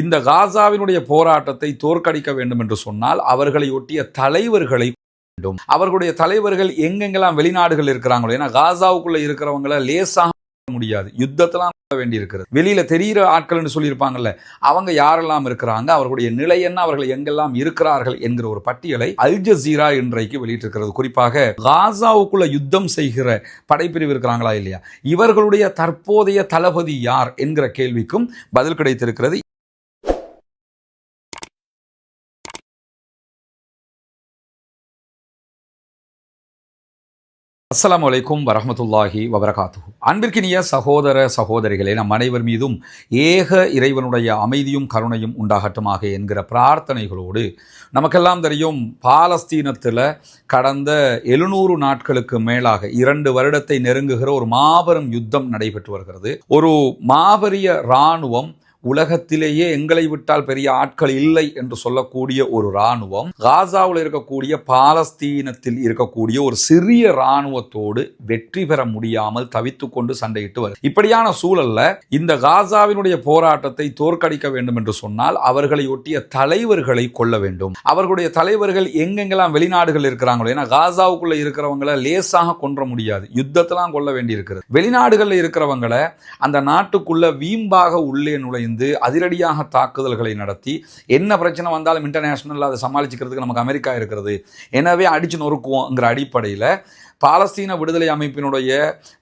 இந்த காசாவினுடைய போராட்டத்தை தோற்கடிக்க வேண்டும் என்று சொன்னால் அவர்களை ஒட்டிய தலைவர்களை வேண்டும். அவர்களுடைய தலைவர்கள் எங்கெங்கெல்லாம் வெளிநாடுகள் இருக்கிறாங்களோ ஏன்னா காசாவுக்குள்ள இருக்கிறவங்கள லேசாக முடியாது. யுத்தத்தெல்லாம் வேண்டி இருக்கிறது வெளியில தெரிகிற ஆட்கள்னு சொல்லியிருப்பாங்கல்ல அவங்க யாரெல்லாம் இருக்கிறாங்க அவர்களுடைய நிலை என்ன அவர்கள் எங்கெல்லாம் இருக்கிறார்கள் என்கிற ஒரு பட்டியலை அல் ஜசீரா இன்றைக்கு வெளியிட்டிருக்கிறது. குறிப்பாக காசாவுக்குள்ள யுத்தம் செய்கிற படைப்பிரிவு இருக்கிறாங்களா இல்லையா? இவர்களுடைய தற்போதைய தளபதி யார் என்கிற கேள்விக்கும் பதில் கிடைத்திருக்கிறது. அஸ்லாம் வலைக்கும் வரமத்துல்லாஹி வபரகாத்து அன்பிற்கினிய சகோதர சகோதரிகளே நம் அனைவர் மீதும் ஏக இறைவனுடைய அமைதியும் கருணையும் உண்டாகட்டுமாக என்கிற பிரார்த்தனைகளோடு நமக்கெல்லாம் தெரியும் பாலஸ்தீனத்தில் கடந்த எழுநூறு நாட்களுக்கு மேலாக இரண்டு வருடத்தை நெருங்குகிற ஒரு மாபெரும் யுத்தம் நடைபெற்று வருகிறது. ஒரு மாபெரிய இராணுவம் உலகத்திலேயே எங்களை விட்டால் பெரிய ஆட்கள் இல்லை என்று சொல்லக்கூடிய ஒரு இராணுவம் காசாவில் இருக்கக்கூடிய பாலஸ்தீனத்தில் இருக்கக்கூடிய ஒரு சிறிய இராணுவத்தோடு வெற்றி பெற முடியாமல் தவித்து கொண்டு சண்டையிட்டு வருது. இப்படியான சூழல்ல இந்த காசாவினுடைய போராட்டத்தை தோற்கடிக்க வேண்டும் என்று சொன்னால் அவர்களை ஒட்டிய தலைவர்களை கொள்ள வேண்டும். அவர்களுடைய தலைவர்கள் எங்கெங்கெல்லாம் வெளிநாடுகள் இருக்கிறாங்களோ ஏன்னா காசாவுக்குள்ள இருக்கிறவங்களை லேசாக கொன்ற முடியாது. யுத்தத்தெல்லாம் கொள்ள வேண்டி இருக்கிறது வெளிநாடுகளில் இருக்கிறவங்களை அந்த நாட்டுக்குள்ள வீம்பாக உள்ளே நுழைந்து இருந்து அதிரடியாக தாக்குதல்களை நடத்தி என்ன பிரச்சனை வந்தாலும் இன்டர்நேஷனல் அதை சமாளிச்சுக்கிறதுக்கு நமக்கு அமெரிக்கா இருக்கிறது. எனவே அடிச்சு நொறுக்குவோங்கிற அடிப்படையில் பாலஸ்தீன விடுதலை அமைப்பினுடைய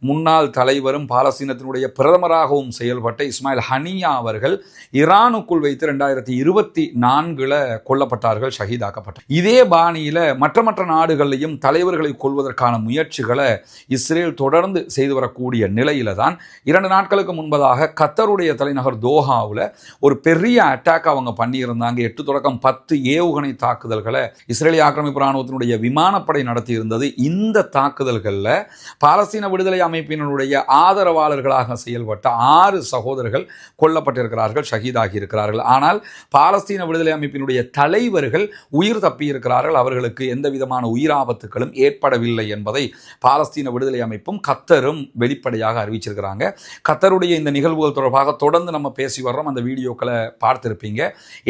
முன்னாள் தலைவரும் பாலஸ்தீனத்தினுடைய பிரதமராகவும் செயல்பட்ட இஸ்மாயில் ஹனியா அவர்கள் ஈரானுக்குள் வைத்து ரெண்டாயிரத்தி இருபத்தி நான்கில் கொல்லப்பட்டார்கள் ஷஹீதாக்கப்பட்டார் இதே பாணியில் மற்ற மற்ற நாடுகளையும் தலைவர்களை கொள்வதற்கான முயற்சிகளை இஸ்ரேல் தொடர்ந்து செய்து வரக்கூடிய நிலையில தான் இரண்டு நாட்களுக்கு முன்பதாக கத்தருடைய தலைநகர் தோஹாவில் ஒரு பெரிய அட்டாக் அவங்க பண்ணியிருந்தாங்க. எட்டு தொடக்கம் பத்து ஏவுகணை தாக்குதல்களை இஸ்ரேலிய ஆக்கிரமிப்பு ராணுவத்தினுடைய விமானப்படை நடத்தியிருந்தது. இந்த தாக்குதல்களில் பாலஸ்தீன விடுதலை அமைப்பினுடைய ஆதரவாளர்களாக செயல்பட்ட ஆறு சகோதரர்கள் கொல்லப்பட்டிருக்கிறார்கள் ஷஹீதாகி இருக்கிறார்கள். ஆனால் பாலஸ்தீன விடுதலை அமைப்பினுடைய தலைவர்கள் உயிர் தப்பியிருக்கிறார்கள். அவர்களுக்கு எந்த விதமான உயிராபத்துகளும் ஏற்படவில்லை என்பதை பாலஸ்தீன விடுதலை அமைப்பும் கத்தரும் வெளிப்படையாக அறிவிச்சிருக்கிறாங்க. கத்தருடைய இந்த நிகழ்வுகள் தொடர்பாக தொடர்ந்து நம்ம பேசி வர்றோம். அந்த வீடியோக்களை பார்த்திருப்பீங்க.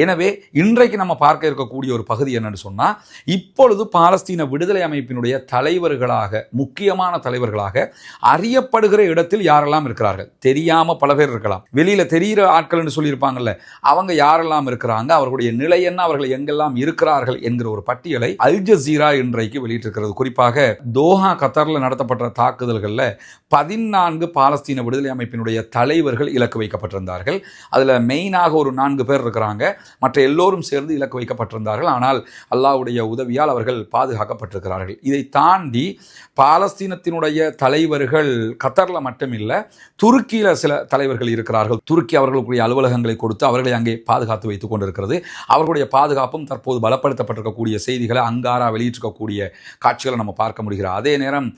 எனவே இன்றைக்கு நம்ம பார்க்க இருக்கக்கூடிய ஒரு பகுதி என்னன்னு சொன்னால் இப்பொழுது பாலஸ்தீன விடுதலை அமைப்பினுடைய தலைவர்களாக முக்கியமான தலைவர்களாக அறியப்படுகிற இடத்தில் யாரெல்லாம் இருக்கிறார்கள்? தெரியாம பல பேர் இருக்கலாம். வெளியில தெரிகிற ஆட்கள்னு சொல்லியிருப்பாங்கல்ல அவங்க யாரெல்லாம் இருக்கிறாங்க? அவர்களுடைய நிலை என்ன? அவர்கள் எங்கெல்லாம் இருக்கிறார்கள்? என்கிற ஒரு பட்டியலை அல் ஜசீரா இன்றைக்கு வெளியிட்டிருக்கிறது. குறிப்பாக தோஹா கத்தரில் நடத்தப்பட்ட தாக்குதல்களில் பதினான்கு பாலஸ்தீன விடுதலை அமைப்பினுடைய தலைவர்கள் இலக்கு வைக்கப்பட்டிருந்தார்கள். அதில் மெயினாக ஒரு நான்கு பேர் இருக்கிறாங்க. மற்ற எல்லோரும் சேர்ந்து இலக்கு வைக்கப்பட்டிருந்தார்கள். ஆனால் அல்லாஹ்வுடைய உதவியால் அவர்கள் பாதுகாக்கப்பட்டிருக்கிறார்கள். இதை தாண்டி பாலஸ்தீனத்தினுடைய தலைவர்கள் கத்தரில் மட்டும் இல்லை துருக்கியில் சில தலைவர்கள் இருக்கிறார்கள். துருக்கி அவர்களுக்குரிய அலுவலகங்களை கொடுத்து அவர்களை அங்கே பாதுகாத்து வைத்துக் கொண்டிருக்கிறது. அவர்களுடைய பாதுகாப்பும் தற்போது பலப்படுத்தப்பட்டிருக்கக்கூடிய செய்திகளை அங்காரா வெளியிட்டிருக்கக்கூடிய காட்சிகளை நம்ம பார்க்க முடிகிறது. அதே நேரம்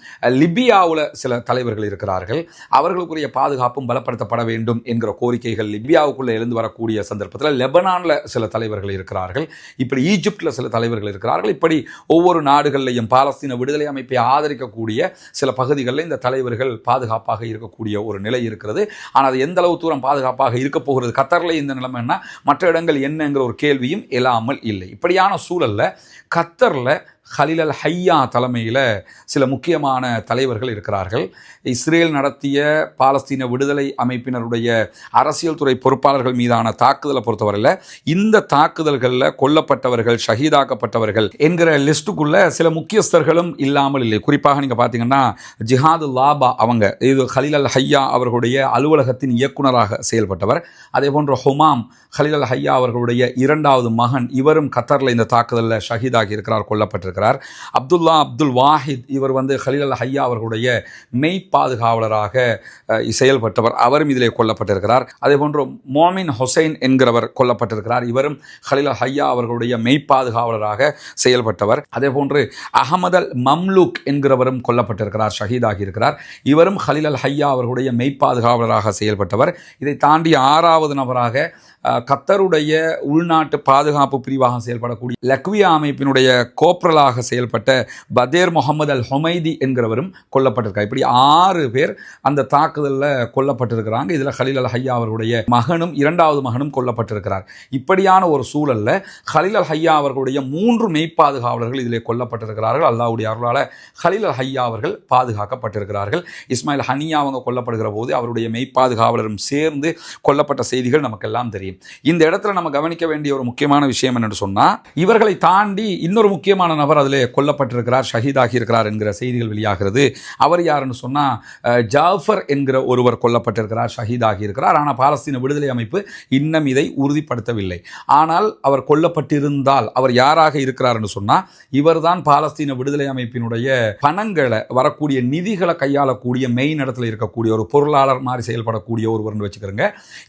லிபியாவில் சில தலைவர்கள் இருக்கிறார்கள். அவர்களுக்குரிய பாதுகாப்பும் பலப்படுத்தப்பட வேண்டும் என்கிற கோரிக்கைகள் லிபியாவுக்குள்ளே எழுந்து வரக்கூடிய சந்தர்ப்பத்தில் லெபனானில் சில தலைவர்கள் இருக்கிறார்கள். இப்படி ஈஜிப்டில் சில தலைவர்கள் இருக்கிறார்கள். இப்படி ஒவ்வொரு நாடுகளிலையும் பாலஸ்தீன விடுதலை அமைப்பை ஆதரிக்கக்கூடிய சில பகுதிகளில் இந்த தலைவர்கள் பாதுகாப்பாக இருக்கக்கூடிய ஒரு நிலை இருக்கிறது. ஆனால் அது எந்த அளவு தூரம் பாதுகாப்பாக இருக்க போகிறது? கத்தரில் இந்த நிலைமைன்னா மற்ற இடங்கள் என்னங்கிற ஒரு கேள்வியும் இல்லாமல் இல்லை. இப்படியான சூழல்ல கத்தரில் ஹலில் அல் ஹையா தலைமையில் சில முக்கியமான தலைவர்கள் இருக்கிறார்கள். இஸ்ரேல் நடத்திய பாலஸ்தீன விடுதலை அமைப்பினருடைய அரசியல் துறை பொறுப்பாளர்கள் மீதான தாக்குதலை பொறுத்தவரையில் இந்த தாக்குதல்களில் கொல்லப்பட்டவர்கள் ஷஹீதாக்கப்பட்டவர்கள் என்கிற லிஸ்ட்டுக்குள்ள சில முக்கியஸ்தர்களும் இல்லாமல் இல்லை. குறிப்பாக நீங்கள் பார்த்தீங்கன்னா ஜிஹாது லாபா அவங்க இது ஹலில் அல் ஹையா அவர்களுடைய அலுவலகத்தின் இயக்குனராக செயல்பட்டவர். அதே போன்ற ஹுமாம் ஹலில் அல் ஹையா அவர்களுடைய இரண்டாவது மகன் இவரும் கத்தரில் இந்த தாக்குதலில் ஷஹீதாகி இருக்கிறார் கொல்லப்பட்டிருக்கிறார். இருக்கிறார் அப்துல்லா அப்துல் வாஹித் இவர் வந்து ஹலீல் அல் ஹையா அவர்களுடைய மெய் பாதுகாவலராக செயல்பட்டவர். அவரும் இதிலே கொல்லப்பட்டிருக்கிறார். அதே போன்று மோமின் ஹொசைன் என்கிறவர் கொல்லப்பட்டிருக்கிறார். இவரும் ஹலீல் அல் ஹையா அவர்களுடைய மெய் பாதுகாவலராக செயல்பட்டவர். அதே போன்று அகமது அல் மம்லூக் என்கிறவரும் கொல்லப்பட்டிருக்கிறார் ஷஹீதாகி இருக்கிறார் இவரும் ஹலீல் அல் ஹையா அவர்களுடைய மெய் பாதுகாவலராக செயல்பட்டவர். இதை தாண்டி ஆறாவது நபராக கத்தருடைய உள்நாட்டு பாதுகாப்பு பிரிவாக செயல்படக்கூடிய லக்வியா அமைப்பினுடைய கோப்ரலாக எதிராக செயல்பட்ட பதேர் முகமது அல் ஹொமைதி என்கிறவரும் கொல்லப்பட்டிருக்கார். இப்படி ஆறு பேர் அந்த தாக்குதலில் கொல்லப்பட்டிருக்கிறாங்க. இதில் ஹலீல் அல் ஹையா அவர்களுடைய மகனும் இரண்டாவது மகனும் கொல்லப்பட்டிருக்கிறார். இப்படியான ஒரு சூழலில் ஹலீல் அல் ஹையா அவர்களுடைய மூன்று மெய்ப்பாதுகாவலர்கள் இதிலே கொல்லப்பட்டிருக்கிறார்கள். அல்லாவுடைய அருளால் ஹலீல் அல் ஹையா அவர்கள் பாதுகாக்கப்பட்டிருக்கிறார்கள். இஸ்மாயில் ஹனியா அவங்க கொல்லப்படுகிற போது அவருடைய மெய்ப்பாதுகாவலரும் சேர்ந்து கொல்லப்பட்ட செய்திகள் நமக்கெல்லாம் தெரியும். இந்த இடத்துல நம்ம கவனிக்க வேண்டிய ஒரு முக்கியமான விஷயம் என்னென்னு சொன்னால் இவர்களை தாண்டி இன்னொரு முக்கியமான நபர் அதில் கொல்லப்பட்டிருக்கிறார் ஷஹீதாகி இருக்கிறார் என்கிற செய்திகள் வெளியாகிறது. அவர் யாருன்னு சொன்னால் ஜாஃபர் என்கிற ஒருவர் கொல்லப்பட்டிருக்கிறார் ஷஹீதாகி இருக்கிறார் ஆனால் பாலஸ்தீன விடுதலை அமைப்பு இன்னும் இதை உறுதிப்படுத்தவில்லை. ஆனால் அவர் கொல்லப்பட்டிருந்தால் அவர் யாராக இருக்கிறார்னு சொன்னால் இவர்தான் பாலஸ்தீன விடுதலை அமைப்பினுடைய பணங்களை வரக்கூடிய நிதிகளை கையாளக்கூடிய மெயின் இடத்துல இருக்கக்கூடிய ஒரு பொருளாளர் மாதிரி செயல்படக்கூடிய ஒருவர்னு வச்சுக்கிறோங்க.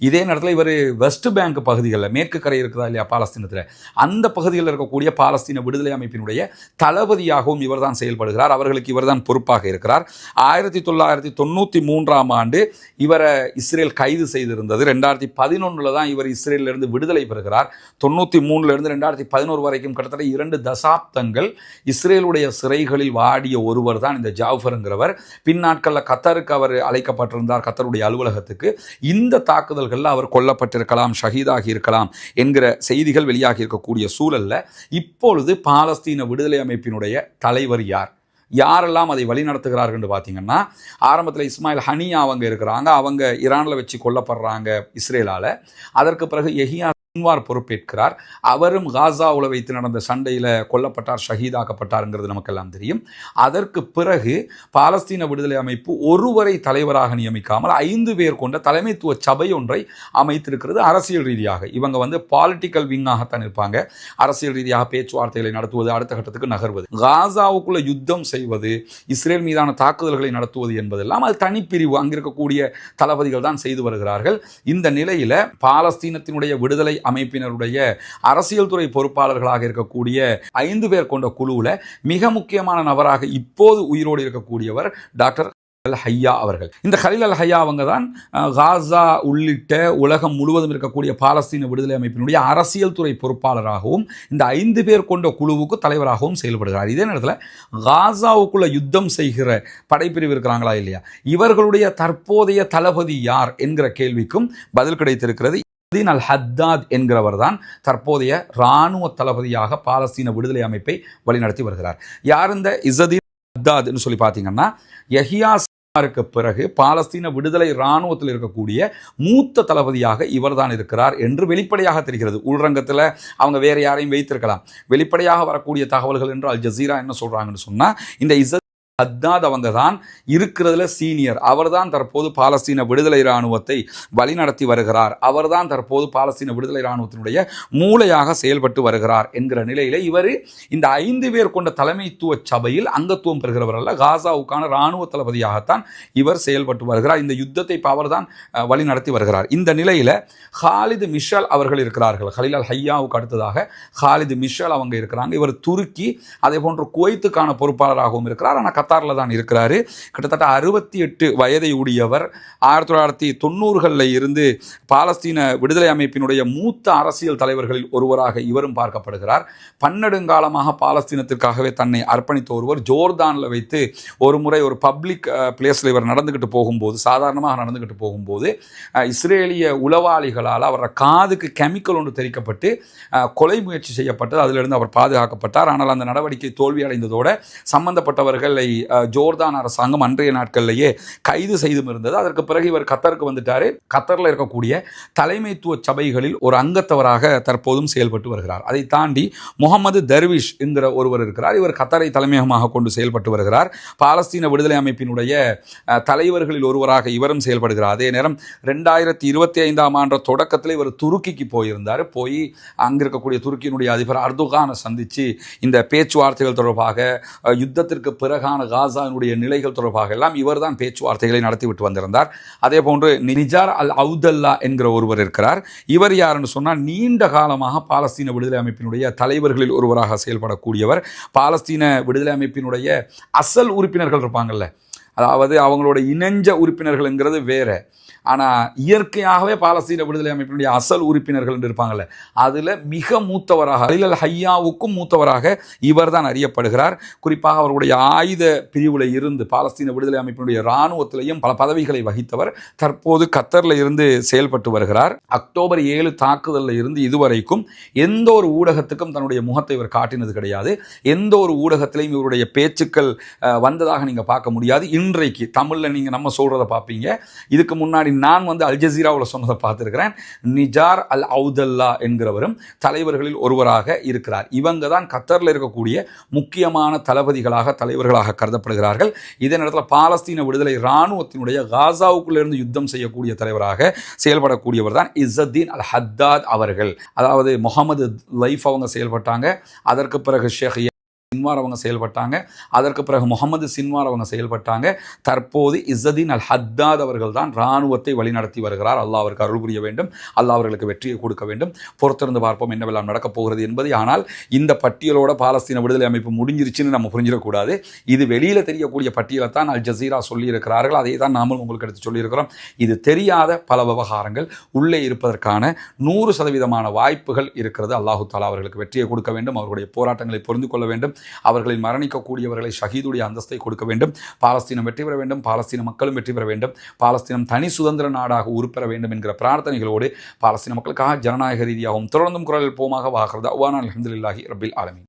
இதே நேரத்தில் இவர் வெஸ்ட் பேங்க் பகுதிகளில் மேற்கு கரை இருக்கிறதா இல்லையா பாலஸ்தீனத்தில்? அந்த பகுதிகளில் இருக்கக்கூடிய பாலஸ்தீன விடுதலை அமைப்பினுடைய தளபதியாகவும் இவர்தான் செயல்படுகிறார். அவர்களுக்கு இவர்தான் பொறுப்பாக இருக்கிறார். ஆயிரத்தி தொள்ளாயிரத்தி தொண்ணூற்றி மூன்றாம் ஆண்டு இவரை இஸ்ரேல் கைது செய்திருந்தது. ரெண்டாயிரத்தி பதினொன்றில் தான் இவர் இஸ்ரேலிருந்து விடுதலை பெறுகிறார். தொண்ணூற்றி மூணுலேருந்து ரெண்டாயிரத்தி பதினோரு வரைக்கும் கிட்டத்தட்ட இரண்டு தசாப்தங்கள் இஸ்ரேலுடைய சிறைகளில் வாடிய ஒருவர் தான் இந்த ஜாஃபருங்கிறவர். பின்னாட்களில் கத்தருக்கு அவர் அழைக்கப்பட்டிருந்தார் கத்தருடைய அலுவலகத்துக்கு. இந்த தாக்குதல்களில் அவர் கொல்லப்பட்டிருக்கலாம் ஷஹீதாகி இருக்கலாம் என்கிற செய்திகள் வெளியாகி இருக்கக்கூடிய சூழலில் இப்பொழுது பாலஸ்தீன விடுதலை அமைப்பினுடைய தலைவர் யார்? யாரெல்லாம் அதை வழிநடத்துகிறார்கள் என்று பார்த்தீங்கன்னா ஆரம்பத்தில் இஸ்மாயில் ஹனியா அவங்க இருக்கிறாங்க. அவங்க ஈரானில் வச்சு கொல்லப்படுறாங்க இஸ்ரேலால். அதற்கு பிறகு எஹியா அன்வார் பொறுப்பேற்கிறார். அவரும் காசாவில் வைத்து நடந்த சண்டையில் கொல்லப்பட்டார் ஷஹீதாக்கப்பட்டாருங்கிறது நமக்கெல்லாம் தெரியும். அதற்கு பிறகு பாலஸ்தீன விடுதலை அமைப்பு ஒருவரை தலைவராக நியமிக்காமல் ஐந்து பேர் கொண்ட தலைமைத்துவ சபை ஒன்றை அமைத்திருக்கிறது அரசியல் ரீதியாக. இவங்க வந்து பாலிட்டிக்கல் விங்காகத்தான் இருப்பாங்க. அரசியல் ரீதியாக பேச்சுவார்த்தைகளை நடத்துவது அடுத்த கட்டத்துக்கு நகர்வது. காசாவுக்குள்ள யுத்தம் செய்வது இஸ்ரேல் மீதான தாக்குதல்களை நடத்துவது என்பதெல்லாம் அது தனிப்பிரிவு. அங்கிருக்கக்கூடிய தளபதிகள் தான் செய்து வருகிறார்கள். இந்த நிலையில் பாலஸ்தீனத்தினுடைய விடுதலை அமைப்பினருடைய அரசியல் துறை பொறுப்பாளர்களாக இருக்கக்கூடிய ஐந்து பேர் கொண்ட குழுவில் மிக முக்கியமான நபராக இப்போது உயிரோடு இருக்கக்கூடியவர் டாக்டர் அல் ஹையா அவர்கள். இந்த ஹலில் அல் ஹையா அவங்க தான் காசா உள்ளிட்ட உலகம் முழுவதும் இருக்கக்கூடிய பாலஸ்தீன விடுதலை அமைப்பினுடைய அரசியல் துறை பொறுப்பாளராகவும் இந்த ஐந்து பேர் கொண்ட குழுவுக்கு தலைவராகவும் செயல்படுகிறார். இதே நேரத்தில் காசாவுக்குள்ள யுத்தம் செய்கிற படைப்பிரிவு இருக்கிறாங்களா இல்லையா? இவர்களுடைய தற்போதைய தளபதி யார் என்கிற கேள்விக்கும் பதில் கிடைத்திருக்கிறது. இஸ்தீன் அல் ஹத்தாத் என்கிறவர் தான் தற்போதைய இராணுவ தளபதியாக பாலஸ்தீன விடுதலை அமைப்பை வழிநடத்தி வருகிறார். யார் இந்த இசதீன் ஹத்தாத்னு சொல்லி பார்த்தீங்கன்னா யஹியா சின்வாருக்கு பிறகு பாலஸ்தீன விடுதலை இராணுவத்தில் இருக்கக்கூடிய மூத்த தளபதியாக இவர் தான் இருக்கிறார் என்று வெளிப்படையாக தெரிகிறது. உள்ரங்கத்தில் அவங்க வேறு யாரையும் வைத்திருக்கலாம். வெளிப்படையாக வரக்கூடிய தகவல்கள் என்று அல் ஜசீரா என்ன சொல்கிறாங்கன்னு சொன்னால் இந்த இசத் ஹத்தாத் அவங்க தான் இருக்கிறதுல சீனியர். அவர்தான் தற்போது பாலஸ்தீன விடுதலை இராணுவத்தை வழிநடத்தி வருகிறார். அவர்தான் தற்போது பாலஸ்தீன விடுதலை இராணுவத்தினுடைய மூளையாக செயல்பட்டு வருகிறார் என்கிற நிலையில இவர் இந்த ஐந்து பேர் கொண்ட தலைமைத்துவ சபையில் அங்கத்துவம் பெறுகிறவர் அல்ல. காசாவுக்கான இராணுவ தளபதியாகத்தான் இவர் செயல்பட்டு வருகிறார். இந்த யுத்தத்தை இப்போ அவர் தான் வழிநடத்தி வருகிறார். இந்த நிலையில ஹாலிது மிஷல் அவர்கள் இருக்கிறார்கள். ஹலிலால் ஹையாவுக்கு அடுத்ததாக ஹாலிது மிஷல் அவங்க இருக்கிறாங்க. இவர் துருக்கி அதே போன்று குவைத்துக்கான பொறுப்பாளராகவும் இருக்கிறார். ஆனால் கத்தாரில் தான் இருக்கிறாரு. கிட்டத்தட்ட அறுபத்தி எட்டு வயதை உடையவர் ஆயிரத்தி தொள்ளாயிரத்தி தொண்ணூறுகளில் இருந்து பாலஸ்தீன விடுதலை அமைப்பினுடைய மூத்த அரசியல் தலைவர்களில் ஒருவராக இவரும் பார்க்கப்படுகிறார். பன்னெடுங்காலமாக பாலஸ்தீனத்திற்காகவே தன்னை அர்ப்பணித்த ஒருவர் ஜோர்தானில் வைத்து ஒரு முறை ஒரு பப்ளிக் பிளேஸில் இவர் நடந்துக்கிட்டு போகும்போது சாதாரணமாக நடந்துக்கிட்டு போகும்போது இஸ்ரேலிய உளவாளிகளால் அவர காதுக்கு கெமிக்கல் ஒன்று தெரிக்கப்பட்டு கொலை முயற்சி செய்யப்பட்டது. அதிலிருந்து அவர் பாதுகாக்கப்பட்டார். ஆனால் அந்த நடவடிக்கை தோல்வி அடைந்ததோடு சம்பந்தப்பட்டவர்களை ஜோர்தான் அரசாங்கம் அன்றைய நாட்கள்லேயே கைது செய்தும் இருந்தது. அதற்கு பிறகு இவர் கத்தருக்கு வந்துட்டாரு. கத்தரில் இருக்கக்கூடிய தலைமைத்துவ சபைகளில் ஒரு அங்கத்தவராக தற்போதும் செயல்பட்டு வருகிறார். அதை தாண்டி முகமது தர்விஷ் என்கிற ஒருவர் இருக்கிறார். இவர் கத்தரை தலைமையகமாக கொண்டு செயல்பட்டு வருகிறார். பாலஸ்தீன விடுதலை அமைப்பினுடைய தலைவர்களில் ஒருவராக இவரும் செயல்படுகிறார். அதே நேரம் ரெண்டாயிரத்தி இருபத்தி ஐந்தாம் ஆண்டு தொடக்கத்தில் இவர் துருக்கிக்கு போயிருந்தார். போய் அங்க இருக்கக்கூடிய துருக்கியினுடைய அதிபர் அர்துகானை சந்தித்து இந்த பேச்சுவார்த்தைகள் தொடர்பாக யுத்தத்திற்கு பிறகான காசாவினுடைய நிலைகள் தொடர்பாக எல்லாம் இவர்தான் பேச்சுவார்த்தைகளை நடத்திவிட்டு வந்திருந்தார். அதே போன்று நிஜார் அல் அவுதல்லா என்கிற ஒருவர் இருக்கிறார். இவர் யாருன்னு சொன்னால் நீண்ட காலமாக பாலஸ்தீன விடுதலை அமைப்பினுடைய தலைவர்களில் ஒருவராக செயல்படக்கூடியவர். பாலஸ்தீன விடுதலை அமைப்பினுடைய அசல் உறுப்பினர்கள் இருப்பாங்கல்ல அதாவது அவங்களோட இணைஞ்ச உறுப்பினர்கள்ங்கிறது வேறு. ஆனால் இயற்கையாகவே பாலஸ்தீன விடுதலை அமைப்பினுடைய அசல் உறுப்பினர்கள் என்று இருப்பாங்கள்ல அதில் மிக மூத்தவராக அலிலல் ஹையாவுக்கும் மூத்தவராக இவர் தான் அறியப்படுகிறார். குறிப்பாக அவருடைய ஆயுத பிரிவில் இருந்து பாலஸ்தீன விடுதலை அமைப்பினுடைய இராணுவத்திலையும் பல பதவிகளை வகித்தவர் தற்போது கத்தரில் இருந்து செயல்பட்டு வருகிறார். அக்டோபர் ஏழு தாக்குதலில் இருந்து இதுவரைக்கும் எந்த ஒரு ஊடகத்துக்கும் தன்னுடைய முகத்தை இவர் காட்டினது கிடையாது. எந்த ஒரு ஊடகத்திலையும் இவருடைய பேச்சுக்கள் வந்ததாக நீங்கள் பார்க்க முடியாது. இன்றைக்கு தமிழில் நீங்கள் நம்ம சொல்கிறத பார்ப்பீங்க. இதுக்கு முன்னாடி நான் வந்து அல் ஜசீராவில் சொன்னதை பார்த்துருக்கிறேன். நிஜார் அல் அவுதல்லா என்கிறவரும் தலைவர்களில் ஒருவராக இருக்கிறார். இவங்க தான் கத்தரில் இருக்கக்கூடிய முக்கியமான தளபதிகளாக தலைவர்களாக கருதப்படுகிறார்கள். இதே நேரத்தில் பாலஸ்தீன விடுதலை இராணுவத்தினுடைய காசாவுக்குள்ளிருந்து யுத்தம் செய்யக்கூடிய தலைவராக செயல்படக்கூடியவர் தான் இசத்தீன் அல் ஹத்தாத் அவர்கள். அதாவது முகமது லைஃப் அவங்க செயல்பட்டாங்க. அதற்கு பிறகு ஷேக் சின்வார் அவங்க செயல்பட்டாங்க. அதற்கு பிறகு முகமது சின்வார் அவங்க செயல்பட்டாங்க. தற்போது இஸ்ஸதீன் அல் ஹத்தாத் அவர்கள் தான் இராணுவத்தை வழிநடத்தி வருகிறார். அல்லாஹ் அவருக்கு அருள் புரிய வேண்டும். அல்லாஹ் அவர்களுக்கு வெற்றியை கொடுக்க வேண்டும். பொறுத்திருந்து பார்ப்போம் என்னவெல்லாம் நடக்கப் போகிறது என்பது. ஆனால் இந்த பட்டியலோட பாலஸ்தீன விடுதலை அமைப்பு முடிஞ்சிருச்சுன்னு நம்ம புரிஞ்சிடக்கூடாது. இது வெளியில் தெரியக்கூடிய பட்டியலை தான் அல் ஜசீரா சொல்லியிருக்கிறார்கள். அதை தான் நாமும் உங்களுக்கு எடுத்து சொல்லியிருக்கிறோம். இது தெரியாத பல விவகாரங்கள். உள்ளே இருப்பதற்கான நூறு சதவீதமான வாய்ப்புகள் இருக்கிறது. அல்லாஹு தாலா அவர்களுக்கு வெற்றியை கொடுக்க வேண்டும். அவர்களுடைய போராட்டங்களை புரிந்து கொள்ள வேண்டும். அவர்களில் மரணிக்கக்கூடியவர்களை ஷஹீதுடைய அந்தஸ்தை கொடுக்க வேண்டும். பாலஸ்தீனம் வெற்றி பெற வேண்டும். பாலஸ்தீன மக்களும் வெற்றி பெற வேண்டும். பாலஸ்தீனம் தனி சுதந்திர நாடாக உருப்பெற வேண்டும் என்கிற பிரார்த்தனைகளோடு பாலஸ்தீன மக்களுக்காக ஜனநாயக ரீதியாகவும் தொடர்ந்தும் குரலில் போமாக வாகிறது அவ்வான அலமதுல்லாஹி ரபில் ஆலமி